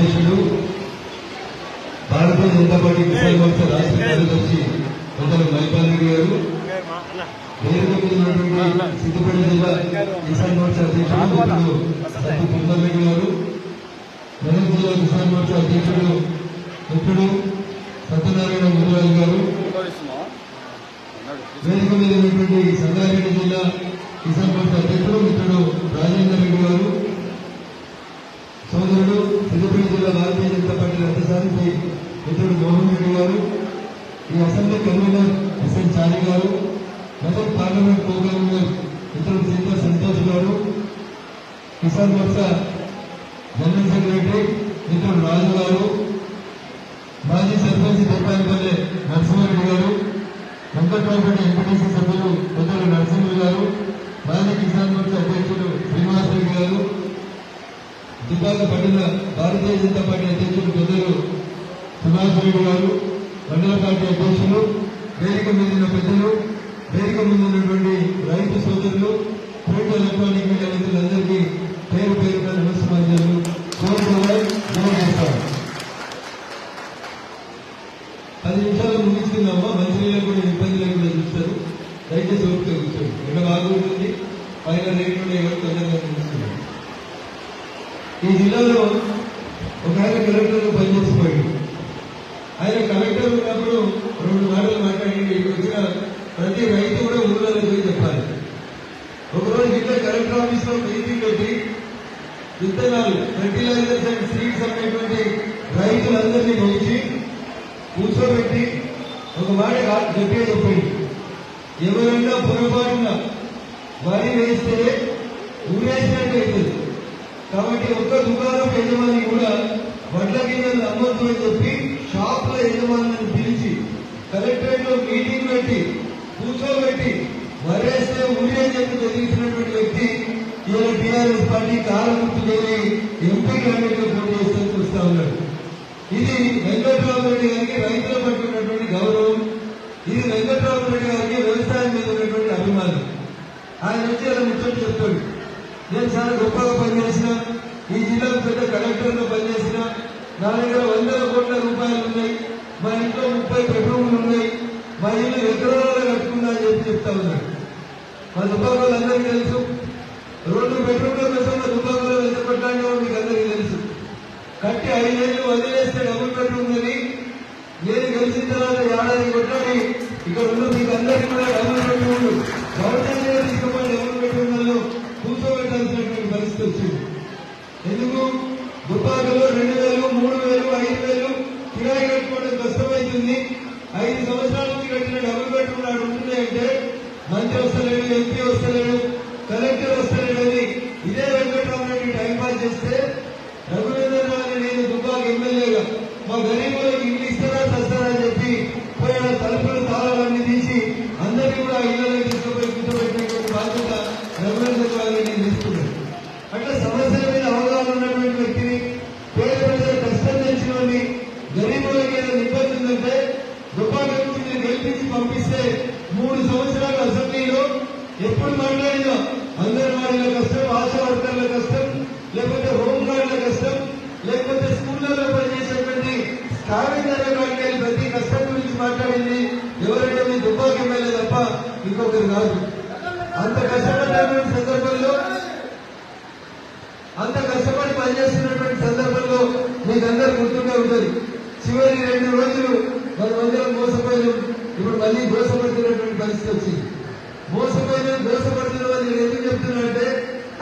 అధ్యక్షుడు భారతీయ జనతా పార్టీ కిసాన్ మోర్చా రాష్ట్ర కార్యదర్శి రెడ్డి గారు సిద్దిపేట జిల్లా కిసాన్ మోర్చా అధ్యక్షుడు సత్తి పుందర్ రెడ్డి గారు మెదక్ జిల్లా కిసాన్ మోర్చా అధ్యక్షుడు మిత్రుడు సత్యనారాయణ ముదిరాజు గారు వేదిక మీద ఉన్నటువంటి సంగారెడ్డి జిల్లా కిసాన్ మోర్చా అధ్యక్షుడు మిత్రుడు రాజేందర్ రెడ్డి గారు సోదరుడు సిద్దిపేట జిల్లా భారతీయ జనతా పార్టీ రథసారథి మిత్రుడు మోహన్ రెడ్డి గారు ఈ అసెంబ్లీ కన్వీనర్ ఎస్ఎన్ చారి గారు మెదక్ పార్లమెంట్ ప్రోగ్రామ్ మిత్రుడు సీతా సంతోష్ గారు కిసాన్ మోర్చా జనరల్ సెక్రటరీ మిత్రుడు రాజు గారు మాజీ సర్పంచ్ దేపాయపల్లె నరసింహారెడ్డి గారు వెంకట్రావుపేట ఎంపీటీసీ సభ్యులు పెద్దలు నరసింహులు గారు మాజీ కిసాన్ మోర్చా అధ్యక్షుడు శ్రీనివాస్ రెడ్డి గారు ఇబ్బంది పడిన భారతీయ జనతా పార్టీ అధ్యక్షుడు పెద్దలు సుభాష్ రెడ్డి గారు మండల పార్టీ అధ్యక్షులు వేదిక మీదిన పెద్దలు వేదిక ముందున్నటువంటి రైతు సోదరులు ప్రింట్ ఎలక్ట్రానిక్ మీడియా మిత్రులందరికీ పేరు పేరుగా నమస్కారాలు. పది నిమిషాలు ముగించుకుందామా మంచినీళ్ళకు కూడా ఇబ్బంది లేకుండా చూస్తారు. దయచేసి ఓపిక కూర్చోండి. ఎండ బాగుంటుంది పైన రేట్లు ఎవరు తొందరగా ముగిస్తున్నారు ఈ జిల్లాలో ఒక ఆయన కలెక్టర్గా పనిచేసిపోయాడు. ఆయన కలెక్టర్ ఉన్నప్పుడు రెండు మాటలు మాట్లాడి ఇక్కడ వచ్చిన ప్రతి రైతు కూడా ఊళ్ళలో పోయి చెప్పాలి. ఒకరోజు ఇట్లా కలెక్టర్ ఆఫీస్లో మీటింగ్ పెట్టి విత్తనాలు ఫెర్టిలైజర్స్ అండ్ సీడ్స్ అనేటువంటి రైతులందరినీ పిలిచి కూర్చోబెట్టి ఒక మాట గట్టిగా చెప్పండి. ఎవరైనా పొరపాటున వరి వేస్తే ఊరేసినట్టు అవుతుంది. కాబట్టి ఒక్క దుకాణం యజమాని కూడా వడ్ల గిన్నెలు అమ్మద్దు అని చెప్పి షాప్లో యజమానులను పిలిచి కలెక్టరేట్లో మీటింగ్ పెట్టి కూర్చోబెట్టి వరేస్తే ఊరి అని చెప్పి తెలిసినటువంటి వ్యక్తి ఈయన టీఆర్ఎస్ పార్టీ కాలముక్తి చేరి ఎంపీ క్యాండిడేట్ పోటీ చేస్తూ చూస్తా ఉన్నాడు. ఇది వెంకట్రామరెడ్డి గారికి రైతుల పట్ల ఉన్నటువంటి గౌరవం. ఇది వెంకట్రామరెడ్డి గారికి వ్యవసాయం మీద ఉన్నటువంటి అభిమానం. ఆయన వచ్చి అలా ముచ్చట చెప్తాడు. నేను చాలా గొప్పగా పనిచేసిన ఈ జిల్లాకు పెద్ద కలెక్టర్గా పనిచేసిన నా దగ్గర వందల కోట్ల రూపాయలు ఉన్నాయి. మా ఇంట్లో ముప్పై బెడ్రూమ్లు ఉన్నాయి. మా ఇల్లు ఎకరాలు కట్టుకున్నా అని చెప్పి చెప్తా ఉన్నాడు మా దుబ్బాకులు అందరికీ తెలుసు. రెండు బెడ్రూమ్ల కోసం మా దుబ్బాకులో ఎంత మీకు అందరికీ తెలుసు. కట్టి ఐదేళ్ళు వదిలేస్తే డబుల్ బెడ్రూమ్ అని నేను గెలిచిన తర్వాత ఏడాది కొట్లాడి ఇక్కడ ఉన్న మీకు అందరికీ కూడా డబుల్ పరిస్థితి వచ్చింది ఎందుకు? దుబ్బాకలో రెండు వేలు మూడు వేలు ఐదు వేలు కిరాయి కట్టుకోవడం కష్టమైతుంది. ఐదు సంవత్సరాల నుంచి కట్టిన డబ్బులు పెట్టుకున్నాడు నాడు ఉంటున్నాయంటే మంత్రి వస్తలేడు ఎంపీ వస్తలేడు కలెక్టర్ వస్తలేడు అని ఇదే వెంకటరామరెడ్డి టైం పాస్ చేస్తే రఘువేంద్ర రావు నేను దుబ్బాక ఎమ్మెల్యేగా మా గరీబులకు ఇల్లు ఇస్తారా తెస్తారా అని చెప్పి పోయిన తలుపులు తాళాలన్నీ తీసి అందరికీ కూడా ఇళ్ళలో అట్లా మీద అవగాహన ఉన్నటువంటి వ్యక్తి చివరి రెండు రోజులు మన మందిరం మోసపోయినాం ఇప్పుడు మళ్ళీ మోసపడుతున్నటువంటి పరిస్థితి వచ్చింది. మోసపోయిన మోసపడుతున్న వాళ్ళు నేను ఎందుకు చెప్తున్నా అంటే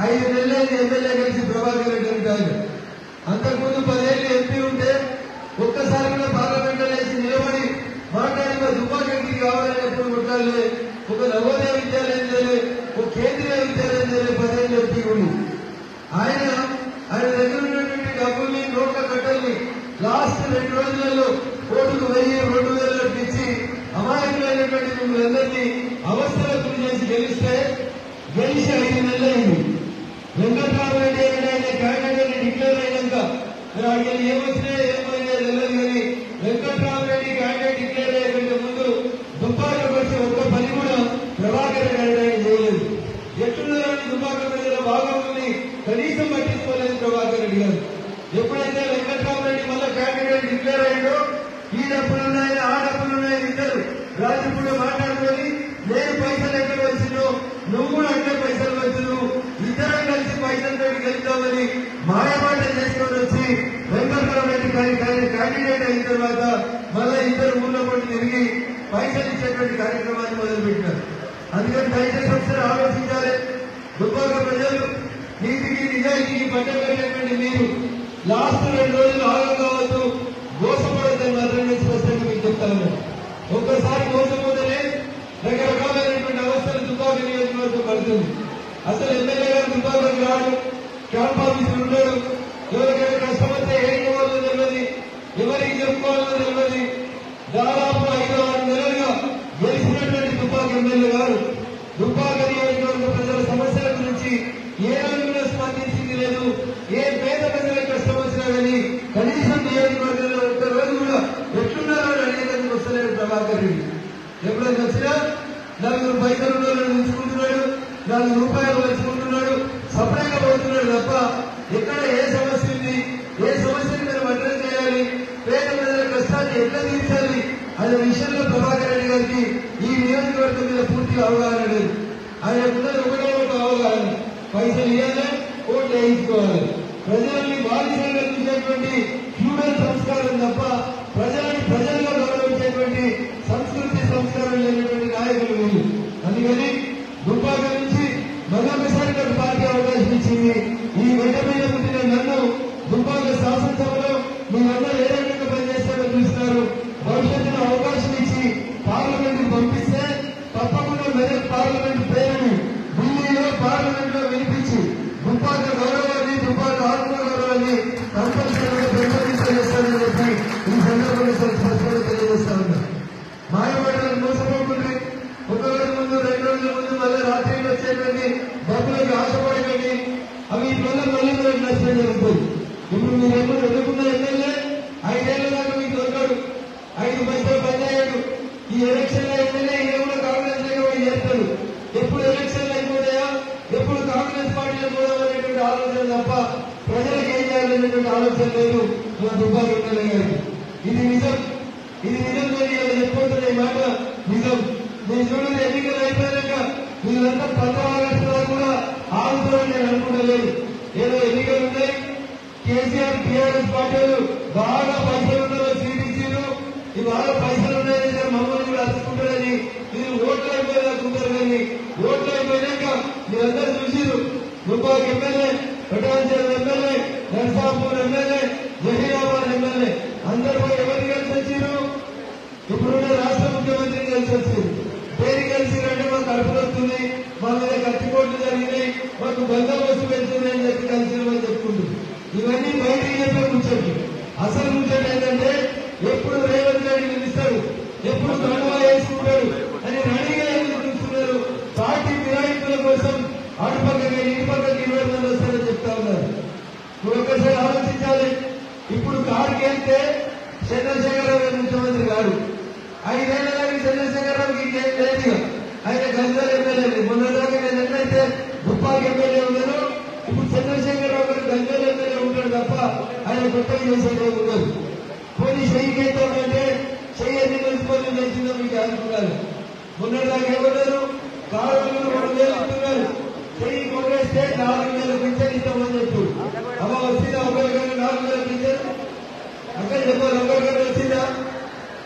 ఐదు నెలలు ఎమ్మెల్యే కలిసి ప్రభాకర్ రెడ్డి అంటారు అంతకుముందు పదేళ్ళు ఎంపీ ఉంటే ఒక్కసారి కూడా పార్లమెంట్ వేసి నిలబడి మాట్లాడి దుబ్బాకెట్టి దుబ్బాకి కావాలని ఎప్పుడు కొట్టాలి ఒక నవోదయ విద్యాలయం చేయలే ఒక కేంద్రీయ విద్యాలయం చేయలే పదేళ్ళు ఎంపీ ఉండి. ఆయన ఆయన దగ్గర ఉన్నటువంటి డబ్బుల్ని నోట్ల కట్టల్ని లాస్ట్ రెండు రోజులలో కోటుకు వెయ్యి రెండు వేలకు ఇచ్చి అమాయకులైనటువంటి మిమ్మల్ని అందరినీ అవస్థలకు గురి చేసి గెలిస్తే గెలిచి ఐదు నెలలు అయింది వెంకట్రామరెడ్డి అనే ఆయన క్యాండిడేట్ డిక్లేర్ అయినాక మరి ఆయన ఏమొచ్చినా ఏమైనా తెలియదు కానీ వెంకట్రామరెడ్డి క్యాండిడేట్ డిక్లేర్ అయ్యే ముందు దుబ్బాక వచ్చి ఒక్క పని కూడా ప్రభాకర్ రెడ్డి ఆయన చేయలేదు ఎట్లున్నారని దుబ్బాక ప్రజల భాగం ఉంది కనీసం పట్టించుకోలేదు ప్రభాకర్ రెడ్డి గారు ఎప్పుడైతే వెంకట్రామరెడ్డి మళ్ళీ క్యాండిడేట్ డిక్లేర్ అయ్యాడో ఈ డబ్బులు ఉన్నాయి ఆ డబ్బులు ఉన్నాయి ఇద్దరు రాజకీయ మాట్లాడుకొని నేను పైసలు ఎక్కడ వచ్చినో నువ్వు కూడా అట్లే పైసలు వచ్చును ఇద్దరం కలిసి పైసలు పెట్టి గెలుద్దామని మాయమాట చేసుకొని వచ్చి వెంకట్రామరెడ్డి క్యాండిడేట్ అయిన తర్వాత మళ్ళీ ఇద్దరు ఊళ్ళో కూడా తిరిగి పైసలు ఇచ్చేటువంటి కార్యక్రమాన్ని మొదలుపెట్టారు అందుకని దయచేసి ఒకసారి ఆలోచించాలి. దుబ్బాక ప్రజలు నీతికి నిజాయితీకి పట్టబెట్టేటువంటి మీరు లాస్ట్ రెండు రోజులు ఆగం కావద్దు. మోసపడద్దని మాత్రం నేను స్పష్టంగా మీకు చెప్తాను ఒక్కసారి మోసపోతేనే రకరకాలైనటువంటి అవస్థలు దుబ్బాక నియోజకవర్గం పడుతుంది. అసలు ఎమ్మెల్యే గారు దుబ్బాకకి రాడు క్యాంప్ ఆఫీసులు ఉండడు ఎవరికైనా కష్టం ఎవరికి చెప్పుకోవాలో తెలియదు దాదాపు ఐదు ఆరు నెలలుగా గెలిచినటువంటి దుబ్బాక ఎమ్మెల్యే గారు. దుబ్బాక నియోజకవర్గ ప్రజల సమస్యల గురించి ఏ రోజు స్పందించింది లేదు ఏ పేద ప్రజల కష్టం వచ్చినా కానీ కనీసం నియోజకవర్గంలో ఒక్క రోజు కూడా ఎట్లున్నారో అని అడిగేందుకు వస్తలేడు ప్రభాకర్ రెడ్డి. ఎప్పుడైనా వచ్చినా నలుగురు పైసలు ఉంచుకుంటున్నాడు నాలుగు రూపాయలు వచ్చుకుంటున్నాడు సపరేట్గా పోతున్నాడు తప్ప ఎక్కడ ఏ సమస్య ఉంది ఏ సమస్య అనే విషయంలో ప్రభాకర్ రెడ్డి గారికి ఈ నియోజకవర్గం మీద పూర్తిగా అవగాహన లేదు. ఆయన ఉన్నది ఒకటే ఒక అవగాహన. పైసలు ఇవ్వాలి ఓట్లు వేయించుకోవాలి. ప్రజల్ని బాధితులుగా చూసేటువంటి ఫ్యూడల్ సంస్కారం తప్ప ప్రజలని ప్రజలుగా గౌరవించేటువంటి సంస్కృతి సంస్కారం లేనటువంటి నాయకులు వీళ్ళు అందుకని దుబ్బాక నుంచి మరొకసారి నాకు పార్టీ అవకాశం ఇచ్చింది ఈ గడ్డ మీద పుట్టిన నన్ను దుబ్బాక శాసనసభలో మీరందరూ ఏ రకంగా పనిచేస్తారో చూస్తున్నారు భవిష్యత్తులో అవకాశం ఇచ్చి పార్లమెంట్ పంపిస్తే తప్పకుండా మెదక్ పార్లమెంట్ పేరుని ఢిల్లీలో పార్లమెంట్లో వినిపించి దుబ్బాక గౌరవాన్ని దుబ్బాక ఆత్మ గౌరవాన్ని కంపల్సరీగా పెంపొందించేస్తారని చెప్పి ఈ సందర్భంగా స్పష్టంగా తెలియజేస్తా ఉన్నా మాయమాటలు మోసపోకుండా ఒక రోజు ముందు రెండు రోజుల ముందు మళ్ళీ రాత్రి వచ్చేటువంటి డబ్బులకు ఆశపడకండి అవి ఈ వల్ల మళ్ళీ మనకు నష్టం జరుగుతుంది ఇప్పుడు మీరేమో ఎదుర్కొన్న ఎమ్మెల్యే ఐదేళ్ళ దాకా మీకు దొరకడు ఐదు పైసలు పనిచేయడు ఈ ఎలక్షన్లో ఎమ్మెల్యే ఈయన కూడా కాంగ్రెస్లో పోయి చేస్తాడు ఎప్పుడు ఎలక్షన్లు అయిపోతాయా ఎప్పుడు కాంగ్రెస్ పార్టీలో పోదాం అనేటువంటి ఆలోచన తప్ప ప్రజలకు చేయాలనేటువంటి ఆలోచన లేదు? మన దుబ్బాలు ఉండలేదు ఇది నిజం. ఇది నిజం నేను చెప్పుకుంటున్న ఈ మాట నిజం. నేను చూడండి ఎన్నికలు అయిపోయాక వీళ్ళంతా పద్నాలుగు కూడా ఆగుతారని నేను అనుకుంటలేదు. ఏదో ఎన్నికలు ఉన్నాయి. కేసీఆర్ టీఆర్ఎస్ పార్టీలు బాగా పైసలు ఉన్నారు సిడిసీలు ఈ బాగా పైసలు ఉన్నాయని మమ్మల్ని కూడా అతుకుంటారని మీరు ఓట్లు అయిపోయినాక ఉంటారు కానీ ఓట్లు అయిపోయినాక మీరందరూ చూసిరు Dubbak MLA Patancheru MLA Narsapur MLA Zaheerabad MLA అందరూ పోయి ఎవరు కలిసి వచ్చారు ఇప్పుడున్న రాష్ట్ర ముఖ్యమంత్రి కలిసి వచ్చారు పేరు కలిసి అంటే మాకు కడుపులు వస్తుంది మా మీద కత్తిపోట్లు జరిగినాయి మాకు బందోబస్తు పెంచుతుంది అని చెప్పి కలిసి అని చెప్పుకుంటుంది ఇవన్నీ బయటికి చెప్పే ముచ్చట్లు. అసలు ముచ్చట ఏంటంటే ఎప్పుడు రేవంత్ రెడ్డి నిలుస్తాడు ఎప్పుడు కండువా వేసుకుంటాడు అని రెడీగా ఎందుకు చూస్తున్నారు పార్టీ ఫిరాయింపుల కోసం అటుపక్కకి ఇటుపక్కకి ఇరవై మంది వస్తారని చెప్తా ఉన్నారు నువ్వు ఒక్కసారి ఆలోచించాలి ఇప్పుడు కారుకి వెళ్తే చంద్రశేఖరరావు గారు ముఖ్యమంత్రి కాడు ఐదేళ్ళ దాకా చంద్రశేఖరరావుకి ఇంకేం లేదు ఆయన గంజాల ఎమ్మెల్యే మొన్న నేను ఎన్నైతే దుప్పాకి ఎమ్మెల్యే ఉన్నాను ఇప్పుడు చంద్రశేఖరరావు గారు గంజాల ఎమ్మెల్యే ఉంటాడు తప్ప ఆయన కొత్తగా చేసేది ఏమి ఉండదు పోనీ చెయ్యికి అంటే చెయ్యి ఎన్ని మున్సిపల్ తెచ్చిందో మీకు అనుకున్నారు మొన్నటిదాకా ఏమన్నారు కారులు రెండు వేలు అంటున్నారు. చెయ్యి కొట్టేస్తే నాలుగు వేల పింఛన్ ఇస్తామని చెప్పారు. అమ్మ వచ్చిందా ఒకరికైనా నాలుగు వేల పింఛన్? అక్కడ చెప్పారు ఒకరికైనా వచ్చిందా?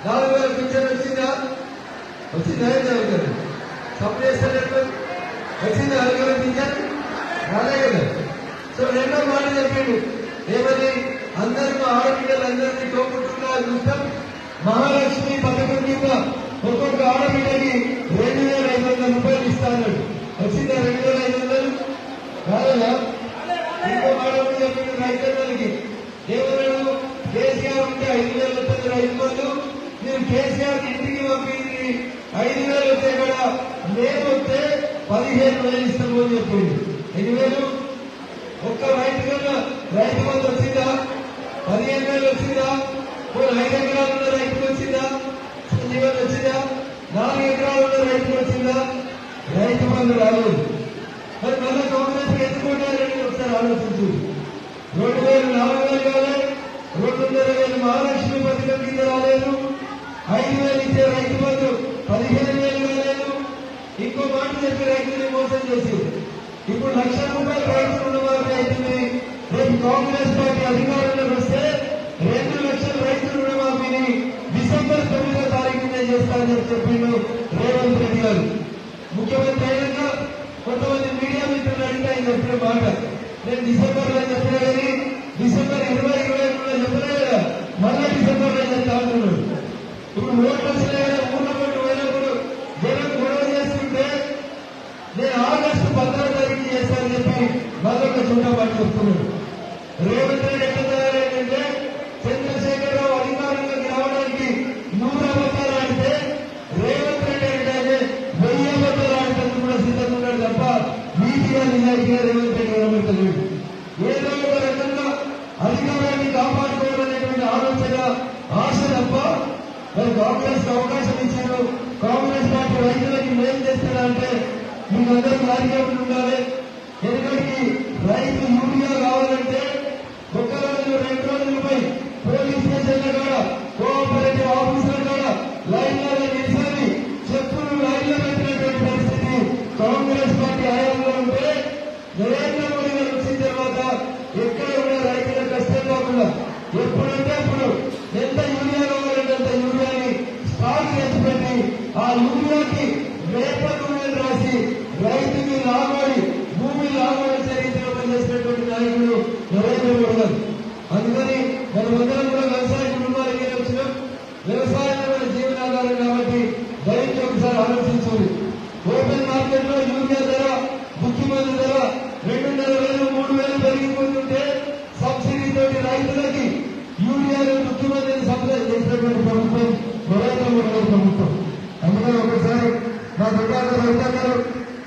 నాలుగు వేల పింఛన్ వచ్చిందా? వచ్చిందా? ఏం జరుగుతుంది? సప్లేస్తారు వచ్చిందా? నాలుగు వేల పింఛన్? రాలే కదా. సో రెండో మాట చెప్పిండు. ఏమని? అందరూ మా ఆడపిల్లలందరినీ తోపుకుంటున్నా చూస్తాం. మహాలక్ష్మి పథకం కింద ఒక్కొక్క ఆడబిడ్డకి రెండు వేల ఐదు వందల రూపాయలు ఇస్తాను వచ్చిందా రెండు వేల ఐదు వందలు? రాలేదా ఇంకో మాట కూడా చెప్పిండు రైతులకి ఏమన్నాడు కేసీఆర్ ఉంటే ఐదు వేలు వస్తుంది రైతు బంధు మీరు కేసీఆర్ ఇంటికి పంపింది ఐదు వేలు వస్తే కూడా మేము వస్తే పదిహేను వేలు ఇస్తాము అని చెప్పింది ఎన్ని వేలు? ఒక్క రైతు కన్నా రైతు మంది వచ్చిందా? పదిహేను వేలు వచ్చిందా? పోనీ ఐదు ఎకరాలు ఉన్న రైతుకు వచ్చిందా? సంజీవన్ వచ్చిందా? నాలుగు ఎకరాలు ఉన్న రైతుకు వచ్చిందా? రైతు మంది రాలేదు. మరి మళ్ళీ కాంగ్రెస్ ఎందుకు ఒకసారి ఆలోచించు. రెండు వేలు నాలుగు వేలు కాదు రైతు రాలేదు. ఐదు వేలు ఇచ్చే రైతు బంధు పదిహేను వేలు కాలేదు ఇంకో మాట చెప్పి రైతుని మోసం చేసి ఇప్పుడు లక్ష రూపాయలు రైతు రుణమాఫీ అవుతుంది రేపు కాంగ్రెస్ పార్టీ అధికారంలోకి వస్తే రెండు లక్షల రైతులు రుణమాఫీని డిసెంబర్ తొమ్మిదో తారీఖునే చేస్తారని చెప్పిండు రేవంత్ రెడ్డి గారు. ముఖ్యమంత్రి అయినాక కొంతమంది మీడియా మిత్రులు అడిగితే ఆయన చెప్పిన మాట. నేను డిసెంబర్లో చెప్పిన కానీ డిసెంబర్ ఇరవై ఇరవై రెండులో చెప్పలే కదా మళ్ళీ డిసెంబర్లో చెప్తా అంటున్నాడు ఇప్పుడు ఓట్లు వచ్చినాయి కదా ఊళ్ళో కొట్టు పోయినప్పుడు జనం గొడవ చేస్తుంటే నేను ఆగస్టు పదహారు తారీఖు చేస్తానని చెప్పి మరొక చూడ పట్టి వస్తున్నాడు రేవంత్ రెడ్డి ఎట్లా తయారైందంటే చంద్రశేఖరరావు అధికారంలోకి రావడానికి నూరు అబద్ధాలు ఆడితే రేవంత్ రెడ్డి అంటే వెయ్యి అబద్ధాలు ఆడటానికి కూడా సిద్ధంగా ఉన్నాడు తప్ప నీతిగా నిజాయితీగా రేవంత్ రెడ్డి కనబడతలేడు ఏదో ఒక రకంగా అధికారాన్ని కాపాడుకోవడం అనేటువంటి ఆలోచన ఆశ తప్ప మరి కాంగ్రెస్ అవకాశం ఇచ్చారు. కాంగ్రెస్ పార్టీ రైతులకి మేలు చేస్తారా అంటే అందరూ రాజకీయం ఉండాలి. ఎందుకంటే రైతు యూరియా కావాలంటే ఒక్క రోజు రెండు రోజులపై పోలీస్ స్టేషన్ల కాడ కోఆపరేటివ్ ఆఫీసుల కాడ లైన్లలో నిలిచి చెప్పులు లైన్లో పెట్టినటువంటి పరిస్థితి కాంగ్రెస్ పార్టీ హయాంలో ఉంటే నరేంద్ర మోడీ గారు వచ్చిన తర్వాత ఎక్కడ కూడా రైతుల కష్టం కాకుండా ఎప్పుడంటే అప్పుడు ఎంత యూరియా కావాలంటే అంత యూరియాని స్టాక్ చేసి పెట్టి ఆ యూరియాకి వేప రాసి రైతుకి లాగోడి భూమి లాగోడి చరిత్రలో పనిచేసినటువంటి నాయకుడు నరేంద్ర మోడీ గారు. అందుకని మనమందరం కూడా వ్యవసాయ కుటుంబాలకి వచ్చినాం వ్యవసాయం మన జీవనాధారం కాబట్టి దయచేసి ఒకసారి ఆలోచించాలి ఓపెన్ మార్కెట్లో యూరియా ధర ముఖ్యమంత్రి ధర రెండున్నర వేలు మూడు వేలు పెరిగిపోతుంటే సబ్సిడీ తోటి రైతులకి యూరియాను ముఖ్యమంత్రి సప్లై చేసినటువంటి ప్రభుత్వం నరేంద్ర మోడీ ప్రభుత్వం. అందుకని ఒకసారి మా దుర్గాలు రైతాంగారు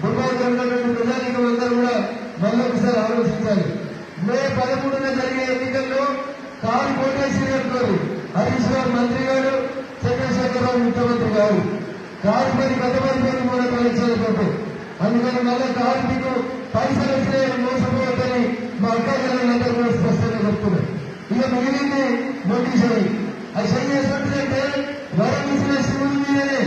దుర్గాలు ఉన్నటువంటి ప్రజానికం అందరూ కూడా మళ్ళొకసారి ఆలోచించాలి. మే పదమూడున జరిగే ఎన్నికల్లో కారు కోటేశ్వరి గారు హరీష్ గారు మంత్రి గారు చంద్రశేఖరరావు ముఖ్యమంత్రి గారు. కారు పని గత పని కూడా పరీక్షలు అందుకని మళ్ళీ కారు మీకు పైసలు వస్తే మోసపోవద్దని మా అక్కలందరూ కూడా స్పష్టంగా చెప్తున్నారు. ఇక మిగిలింది నోటీస్ అయ్యి అది సరి చేసినట్టుంటే వరం ఇచ్చిన శివుడి మీదనే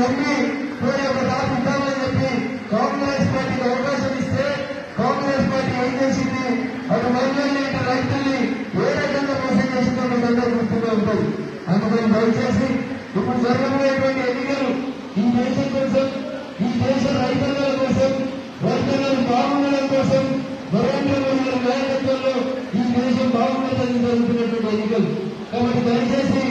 నమ్మి పోయి ఒక తాపు ఇద్దామని చెప్పి కాంగ్రెస్ పార్టీకి అవకాశం ఇస్తే కాంగ్రెస్ పార్టీ ఏం చేసింది? అటు మహిళల్ని ఇటు రైతుల్ని ఏ రకంగా మోసం చేసిందో మీకు గుర్తుగా ఉంటుంది. అందుకని దయచేసి ఇప్పుడు జరగబోయేటువంటి ఎన్నికలు ఈ దేశం కోసం ఈ దేశ రైతాంగాల కోసం రైతాంగాలు బాగుండడం కోసం నరేంద్ర మోడీ గారి నాయకత్వంలో ఈ దేశం బాగుండదని జరుగుతున్నటువంటి ఎన్నికలు. కాబట్టి దయచేసి